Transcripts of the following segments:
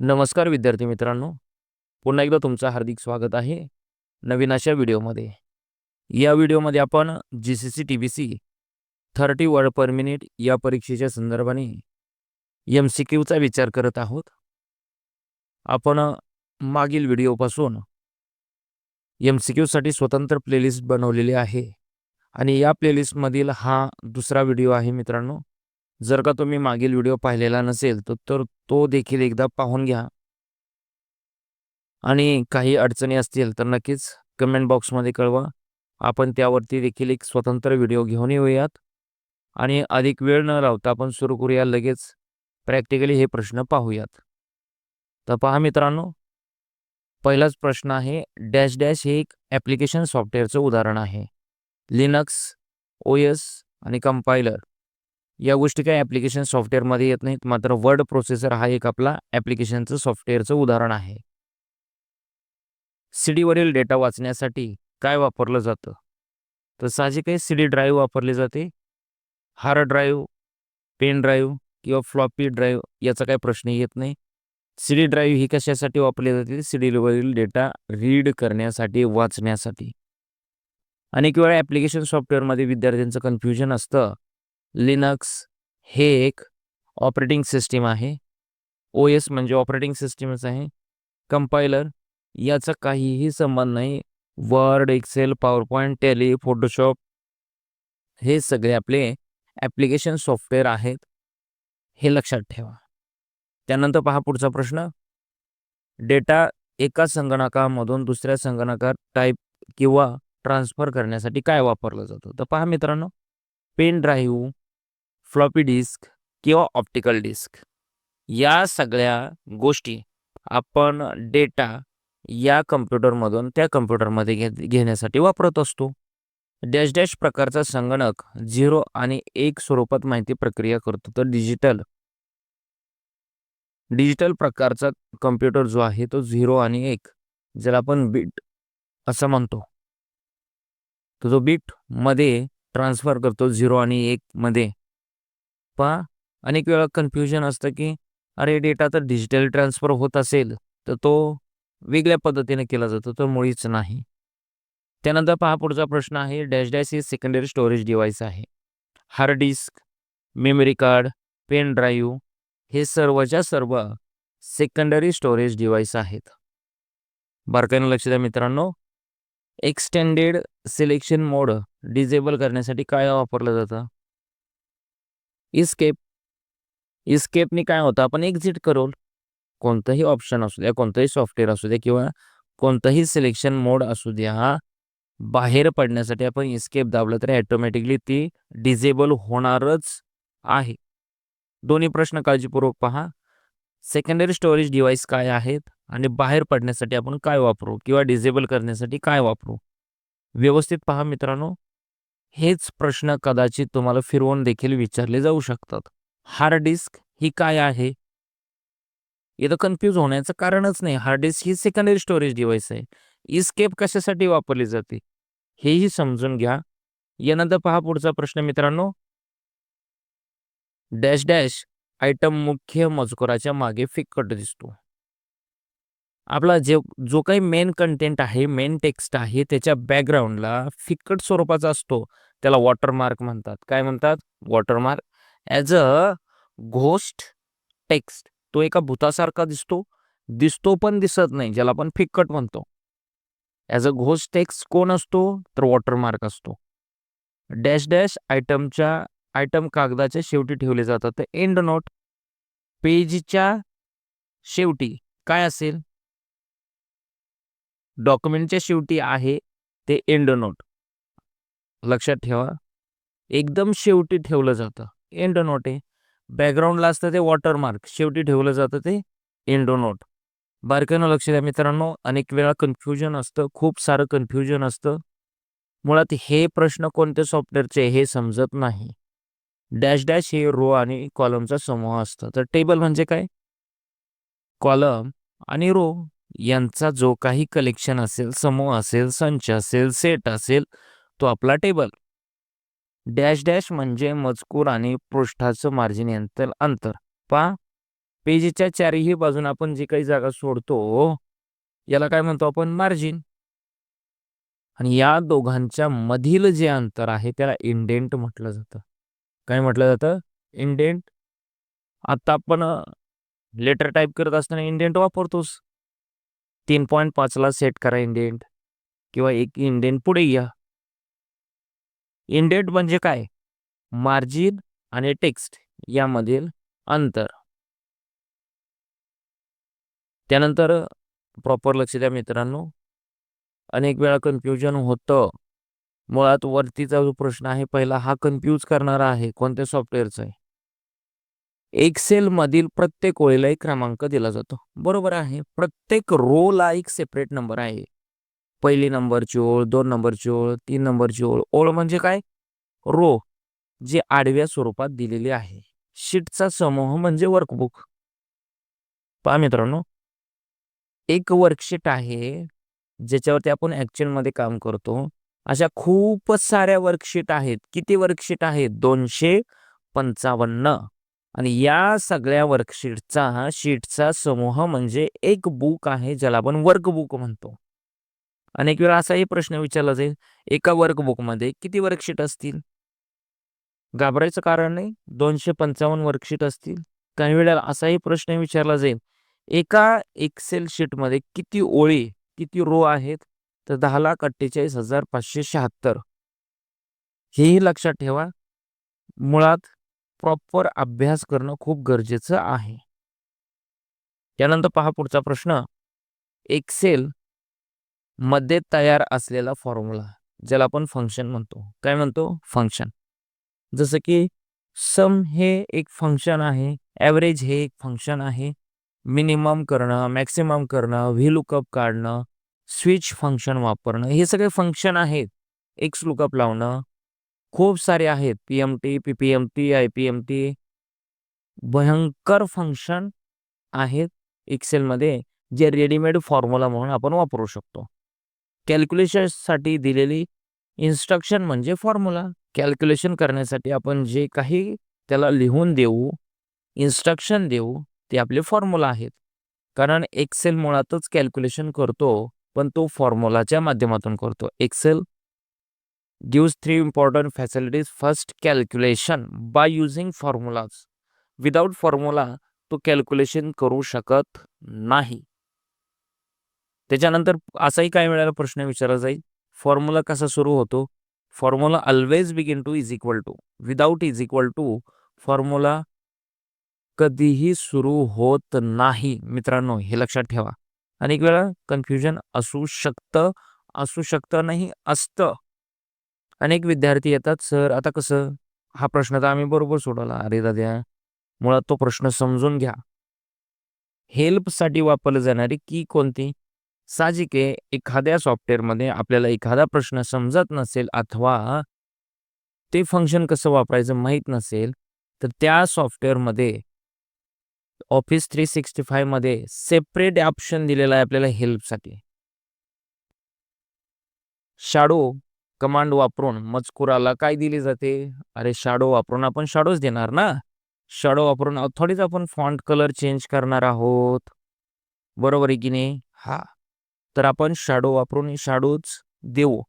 नमस्कार विद्यार्थी मित्रांनो. पुन्हा एकदा तुमचं हार्दिक स्वागत आहे नवीन अशा व्हिडिओमध्ये. या व्हिडिओमध्ये आपण G C C T B C thirty word per minute या परीक्षेच्या संदर्भाने एम सी क्यूचा विचार करत आहोत. आपण मागील व्हिडिओपासून एम सी क्यूसाठी स्वतंत्र प्लेलिस्ट बनवलेली आहे आणि या प्लेलिस्टमधील हा दुसरा व्हिडिओ आहे मित्रांनो. जर का तुम्ही मागील व्हिडिओ पाहिलेला नसेल तर तर तो देखील एकदा पाहून घ्या. आणि काही अडचणी असतील तर नक्कीच कमेंट बॉक्समध्ये कळवा. आपण त्यावरती देखील एक स्वतंत्र व्हिडिओ घेऊन येऊयात. आणि अधिक वेळ न लावता आपण सुरू करूया लगेच प्रॅक्टिकली हे प्रश्न पाहूयात. तर पहा मित्रांनो पहिलाच प्रश्न आहे डॅश डॅश हे एक ॲप्लिकेशन सॉफ्टवेअरचं उदाहरण आहे. लिनक्स ओ एस आणि कंपायलर या गोष्टी काही ॲप्लिकेशन सॉफ्टवेअरमध्ये येत नाहीत. मात्र वर्ड प्रोसेसर हा एक आपला ॲप्लिकेशनचं सॉफ्टवेअरचं उदाहरण आहे. सी डीवरील डेटा वाचण्यासाठी काय वापरलं जातं? तर साहजिक आहे सी डी ड्राईव्ह वापरली जाते. हार्ड ड्राईव्ह पेन ड्राईव्ह किंवा फ्लॉपी ड्राईव्ह याचा काही प्रश्न येत नाही. सी डी ड्राईव्ह ही कशासाठी वापरली जाते? सी डीवरील डेटा रीड करण्यासाठी वाचण्यासाठी. अनेक वेळा ॲप्लिकेशन सॉफ्टवेअरमध्ये विद्यार्थ्यांचं कन्फ्युजन असतं. लिनक्स हे एक ऑपरेटिंग सिस्टीम आहे. ओ एस म्हणजे ऑपरेटिंग सिस्टीमच आहे. कंपायलर याचा काहीही संबंध नाही. Word Excel PowerPoint Tally Photoshop हे सगळे आपले ॲप्लिकेशन सॉफ्टवेअर आहेत. हे लक्षात ठेवा. त्यानंतर पहा पुढचा प्रश्न. डेटा एका संगणकामधून दुसऱ्या संगणकात टाईप किंवा ट्रान्सफर करण्यासाठी काय वापरलं जातं? तर पहा मित्रांनो पेन ड्राईव्ह फ्लॉपी डिस्क किंवा ऑप्टिकल डिस्क या सगळ्या गोष्टी आपण डेटा या कम्प्युटरमधून त्या कम्प्युटरमध्ये घे घेण्यासाठी वापरत असतो. डॅश डॅश प्रकारचा संगणक झिरो आणि एक स्वरूपात माहिती प्रक्रिया करतो तर डिजिटल डिजिटल प्रकारचा कम्प्युटर जो आहे तो झिरो आणि एक ज्याला आपण बीट असं म्हणतो. तो जो बीटमध्ये ट्रान्सफर करतो झिरो आणि एक मध्ये. पहा. अनेक वेळा कन्फ्युजन असतं की अरे डेटा तर डिजिटल ट्रान्सफर होत असेल तर तो वेगळ्या पद्धतीने केला जातो तर मुळीच नाही. त्यानंतर पहा पुढचा प्रश्न आहे. डॅश डॅश ही सेकंडरी स्टोरेज डिव्हाइस आहे. Hard disk memory card pen drive हे सर्वच्या सर्व सेकंडरी स्टोरेज डिव्हाइस आहेत. बारकाईनं लक्ष द्या मित्रांनो. एक्सटेंडेड सिलेक्शन मोड डिजेबल करण्यासाठी काय वापरलं जातं? इस्केप इस्केपनी काय होतं आपण एक्झिट करू कोणतंही ऑप्शन असू द्या कोणतंही सॉफ्टवेअर असू द्या किंवा कोणतंही सिलेक्शन मोड असू द्या बाहेर पडण्यासाठी आपण इस्केप दाबलं तर ॲटोमॅटिकली ती डिजेबल होणारच आहे. दोन्ही प्रश्न काळजीपूर्वक पहा. सेकंडरी स्टोरेज डिव्हाइस काय आहेत आणि बाहेर पडण्यासाठी आपण काय वापरू किंवा डिजेबल करण्यासाठी काय वापरू? व्यवस्थित पहा मित्रांनो. हेच प्रश्न कदाचित तुम्हाला फिरवून देखील विचारले जाऊ शकतात. हार्ड डिस्क ही काय आहे? इथं कन्फ्यूज होण्याचं कारणच नाही. हार्ड डिस्क ही सेकंडरी स्टोरेज डिव्हाइस आहे. इस्केप कशासाठी वापरली जाते? हेही समजून घ्या. यानंतर पहा पुढचा प्रश्न मित्रांनो. डॅश डॅश आयटम मुख्य मजकुराच्या मागे फिक्कट दिसतो. आपला जे जो काही मेन कंटेंट आहे मेन टेक्स्ट आहे त्याच्या बॅकग्राऊंडला फिक्कट स्वरूपाचा असतो. त्याला वॉटरमार्क म्हणतात. काय म्हणतात? Watermark as a ghost text तो एका भूतासारखा दिसतो. दिसतो पण दिसत नाही ज्याला आपण फिक्कट म्हणतो. ॲज अ घोस्ट टेक्स्ट कोण असतो? तर वॉटरमार्क असतो. डॅश डॅश आयटमच्या आयटम कागदाच्या शेवटी ठेवले जातात. तर एंड नोट पेजच्या शेवटी. काय असेल? डॉक्युमेंटच्या शेवटी आहे ते एंड नोट. लक्षात ठेवा. एकदम शेवटी ठेवलं जातं. एंड नोट आहे. बॅकग्राऊंडला असतं ते वॉटरमार्क. शेवटी ठेवलं जातं ते एंड नोट. बारकाईनं लक्ष द्या मित्रांनो. अनेक वेळा कन्फ्युजन असतं. खूप सारं कन्फ्युजन असतं. मुळात हे प्रश्न कोणत्या सॉफ्टवेअरचे हे समजत नाही. डॅश डॅश हे रो आणि कॉलमचा समूह असतं. तर टेबल म्हणजे काय? कॉलम आणि रो यांचा जो काही कलेक्शन असेल समूह असेल संच असेल सेट असेल तो आपला टेबल डॅश डॅश म्हणजे मजकूर आणि पृष्ठाचं मार्जिन यांतील अंतर. पहा पेजच्या चारही बाजून आपण जी काही जागा सोडतो याला काय म्हणतो आपण? मार्जिन आणि या दोघांच्या मधील जे अंतर आहे त्याला इंडेंट म्हटलं जातं. काय म्हटलं जातं? इंडेंट आता आपण लेटर टाईप करत असताना इंडेंट वापरतोस. तीन पॉईंट पाचला सेट करा इंडेंट किंवा एक इंडेंट पुढे घ्या इंडेंट म्हणजे काय? मार्जिन आणि टेक्स्ट यामधील अंतर. त्यानंतर प्रॉपर लक्ष द्या मित्रांनो. अनेक वेळा कन्फ्युजन होतं. मुळात वरतीचा जो प्रश्न आहे पहिला हा कन्फ्यूज करणारा आहे कोणत्या सॉफ्टवेअरचा आहे? एक्सेल मधील प्रत्येक ओळीला एक क्रमांक दिला जातो. बरोबर आहे. प्रत्येक रोला एक सेपरेट नंबर आहे. पहिली नंबरची ओळ दोन नंबरची ओळ तीन नंबरची ओळ. ओळ म्हणजे काय? रो जे आडव्या स्वरूपात दिलेली आहे. शीटचा समूह म्हणजे वर्कबुक पहा मित्रांनो. एक वर्कशीट आहे ज्याच्यावरती आपण ऍक्च्युअलमध्ये काम करतो. अशा खूपच साऱ्या वर्कशीट आहेत. किती वर्कशीट आहेत? दोनशे पंचावन्न. आणि या सगळ्या वर्कशीटचा हा शीटचा समूह म्हणजे एक बुक आहे ज्याला आपण वर्कबुक म्हणतो. अनेक वेळा असाही प्रश्न विचारला जाईल एका वर्कबुकमध्ये किती वर्कशीट असतील? घाबरायचं कारण नाही दोनशे पंचावन्न वर्कशीट असतील. काही वेळेला असाही प्रश्न विचारला जाईल एका एक्सेल शीटमध्ये किती ओळी किती रो आहेत? तर दहा लाख अठ्ठेचाळीस हजार पाचशे शहात्तर. हेही लक्षात ठेवा. मुळात प्रॉपर अभ्यास करणं खूप गरजेचं आहे. त्यानंतर पहा पुढचा प्रश्न. एक्सेल मध्ये तयार असलेला फॉर्म्युला ज्याला आपण फंक्शन म्हणतो. काय म्हणतो? फंक्शन. जसं की सम हे एक फंक्शन आहे ॲव्हरेज हे एक फंक्शन आहे मिनिमम करणं मॅक्सिमम करणं व्ही लुकअप काढणं स्विच फंक्शन वापरणं हे सगळे फंक्शन आहेत. एक्स लुकअप लावणं खूप सारे आहेत. P M T P P M T I P M T भयंकर फंक्शन आहेत एक्सेलमध्ये जे रेडीमेड फॉर्म्युला म्हणून आपण वापरू शकतो. कॅल्क्युलेशनसाठी दिलेली इन्स्ट्रक्शन म्हणजे फॉर्म्युला कॅल्क्युलेशन करण्यासाठी आपण जे काही त्याला लिहून देऊ इन्स्ट्रक्शन देऊ ते आपले फॉर्म्युला आहेत. कारण एक्सेल मुळातच कॅल्क्युलेशन करतो पण तो फॉर्म्युलाच्या माध्यमातून करतो. Excel gives three important facilities first calculation by using formulas without formula तो कॅल्क्युलेशन करू शकत नाही. त्याच्यानंतर असाही काही वेळेला प्रश्न विचारला जाईल. फॉर्म्युला कसा सुरू होतो? Formula always begin to is equal to without is equal to formula कधीही सुरू होत नाही. मित्रांनो हे लक्षात ठेवा. अनेक वेळा कन्फ्युजन असू शकतं असू शकतं नाही असतं. अनेक विद्यार्थी येतात सर आता कसं? हा प्रश्न तर आम्ही बरोबर सोडवला. अरे दाद्या मुळात तो प्रश्न समजून घ्या. हेल्पसाठी वापरली जाणारी की कोणती? साहजिक आहे एखाद्या सॉफ्टवेअरमध्ये आपल्याला एखादा प्रश्न समजत नसेल अथवा ते फंक्शन कसं वापरायचं माहीत नसेल तर त्या सॉफ्टवेअरमध्ये ऑफिस थ्री सिक्स्टी फायमध्ये सेपरेट ऑप्शन दिलेला आहे आपल्याला हेल्पसाठी. शाडो कमांड वापरून मजकुराला काय दिली जाते? अरे शाडो वापरून आपण शाडोच देणार ना? शाडो वापरून थोडीच आपण फॉन्ट कलर चेंज करणार आहोत. बरोबर आहे की नाही? हा. तर आपण शाडो वापरून शाडोच देऊ.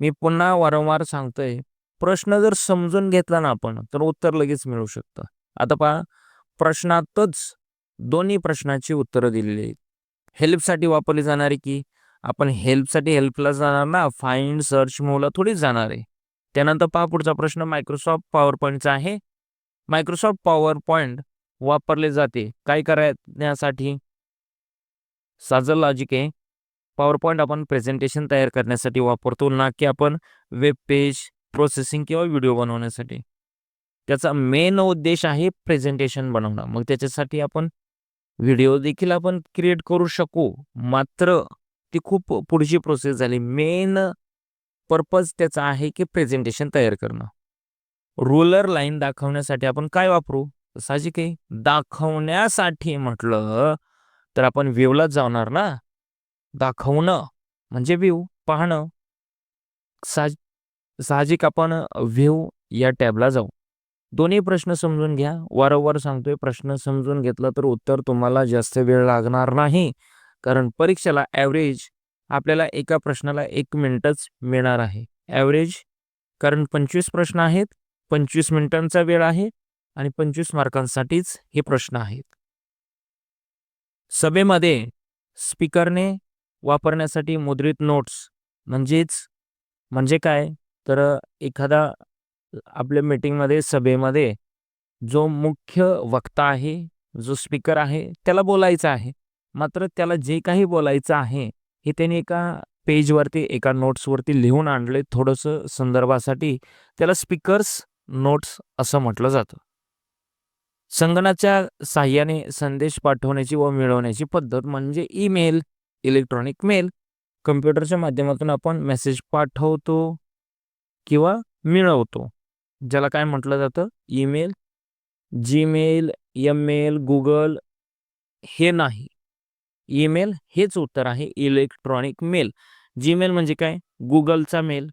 मी पुन्हा वारंवार सांगतोय प्रश्न जर समजून घेतला ना आपण तर उत्तर लगेच मिळू शकतं. आता पहा प्रश्नातच दोन्ही प्रश्नाची उत्तरं दिलेली आहेत. हेल्पसाठी वापरली जाणारी की आपण हेल्पसाठी हेल्पला जाणार ना फाइंड सर्च मूवला थोडीच जाणार आहे. त्यानंतर पहा पुढचा प्रश्न मायक्रोसॉफ्ट पॉवर पॉईंटचा आहे. मायक्रोसॉफ्ट पॉवर पॉईंट वापरले जाते. काय करण्यासाठी? साजं लॉजिक आहे. पॉवर पॉईंट आपण प्रेझेंटेशन तयार करण्यासाठी वापरतो ना की आपण वेब पेज प्रोसेसिंग किंवा व्हिडिओ बनवण्यासाठी. त्याचा मेन उद्देश आहे प्रेझेंटेशन बनवणं. मग त्याच्यासाठी आपण व्हिडिओ देखील आपण क्रिएट करू शकू. मात्र ती खूप पुढची प्रोसेस झाली. मेन पर्पज त्याचा आहे की प्रेझेंटेशन तयार करणं. रोलर लाईन दाखवण्यासाठी आपण काय वापरू? साहजिक आहे. दाखवण्यासाठी म्हटलं तर आपण व्ह्यूलाच जाणार ना? दाखवणं म्हणजे व्ह्यू पाहणं. साहजिक आपण व्ह्यू या टॅबला जाऊ. दोन्ही प्रश्न समजून घ्या. वारंवार सांगतोय प्रश्न समजून घेतला तर उत्तर तुम्हाला जास्त वेळ लागणार नाही. कारण परीक्षेला ॲव्हरेज आपल्याला एका प्रश्नाला एक मिनिटच मिळणार आहे. ॲव्हरेज कारण पंचवीस प्रश्न आहेत पंचवीस मिनिटांचा वेळ आहे आणि पंचवीस मार्कांसाठीच हे प्रश्न आहेत. सभेमध्ये स्पीकरने वापरण्यासाठी मुद्रित नोट्स म्हणजेच म्हणजे काय? तर एखादा आपल्या मीटिंगमध्ये सभेमध्ये जो मुख्य वक्ता आहे जो स्पीकर आहे त्याला बोलायचं आहे. मात्र त्याला जे काही बोलायचं आहे हे त्याने एका पेजवरती एका नोट्सवरती लिहून आणले थोडंसं संदर्भासाठी त्याला स्पीकर्स नोट्स असं म्हटलं जातं. संगणकाच्या साह्याने संदेश पाठवण्याची व मिळवण्याची पद्धत म्हणजे ईमेल इलेक्ट्रॉनिक मेल. कम्प्युटरच्या माध्यमातून आपण मेसेज पाठवतो किंवा मिळवतो ज्याला काय म्हटलं जातं? ईमेल जीमेल एमेल गुगल हे नाही. ईमेल हेच उत्तर आहे इलेक्ट्रॉनिक मेल. जीमेल म्हणजे काय? गुगलचा मेल.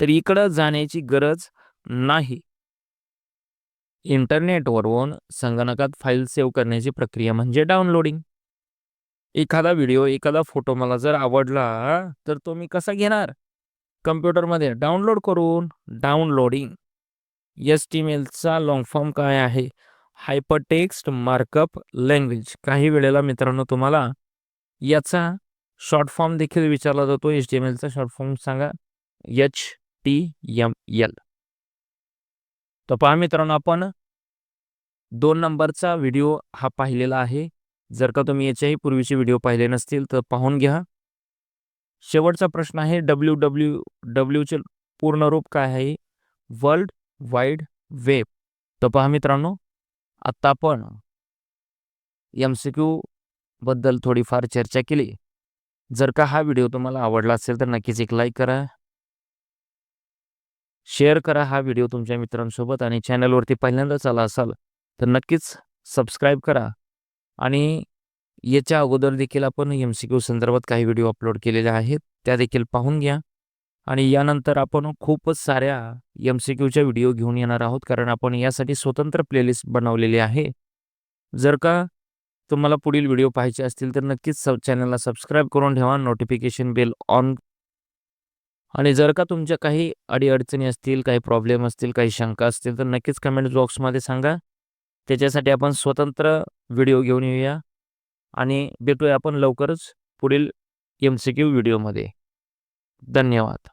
तर इकडं जाण्याची गरज नाही. इंटरनेटवरून संगणकात फाईल सेव्ह करण्याची प्रक्रिया म्हणजे डाउनलोडिंग. एखादा व्हिडिओ एखादा फोटो मला जर आवडला तर तो मी कसा घेणार? कम्प्युटरमध्ये डाउनलोड करून डाउनलोडिंग. एस टी मेलचा लॉंग फॉर्म काय आहे? हायपरटेक्स्ट मार्कअप लँग्वेज काही वेळेला मित्रांनो तुम्हाला याचा शॉर्ट फॉर्म देखील विचारला जातो. एच डी एम एलचा शॉर्ट फॉर्म सांगा. एच टी एम एल तर पहा मित्रांनो आपण दोन नंबरचा व्हिडिओ हा पाहिलेला आहे. जर का तुम्ही याच्याही पूर्वीचे व्हिडिओ पाहिले नसतील तर पाहून घ्या. शेवटचा प्रश्न आहे डब्ल्यू डब्ल्यू डब्ल्यूचे पूर्ण रूप काय आहे? वर्ल्ड वाईड वेब तर पहा मित्रांनो आत्ता आपण एम सी क्यू बद्दल थोडीफार चर्चा केली. जर का हा व्हिडिओ तुम्हाला आवडला असेल तर नक्कीच एक लाईक करा. शेअर करा हा व्हिडिओ तुमच्या मित्रांसोबत आणि चॅनलवरती पहिल्यांदाच आला असाल तर नक्कीच सबस्क्राईब करा. आणि याच्या अगोदर देखील आपण एम सी क्यू संदर्भात काही व्हिडिओ अपलोड केलेले आहेत त्या देखील पाहून घ्या. आणि यानंतर आपण खूपच साऱ्या एम सी क्यूच्या व्हिडिओ घेऊन येणार आहोत कारण आपण यासाठी स्वतंत्र प्लेलिस्ट बनवलेली आहे. जर का तुम्हाला पुढील व्हिडिओ पाहायचे असतील तर नक्कीच सब चॅनलला सबस्क्राईब करून ठेवा नोटिफिकेशन बेल ऑन. आणि जर का तुमच्या काही अडीअडचणी असतील काही प्रॉब्लेम असतील काही शंका असतील तर नक्कीच कमेंट बॉक्समध्ये सांगा. त्याच्यासाठी आपण स्वतंत्र व्हिडिओ घेऊन येऊया. आणि भेटूया आपण लवकरच पुढील एम सी क्यू व्हिडिओमध्ये. धन्यवाद.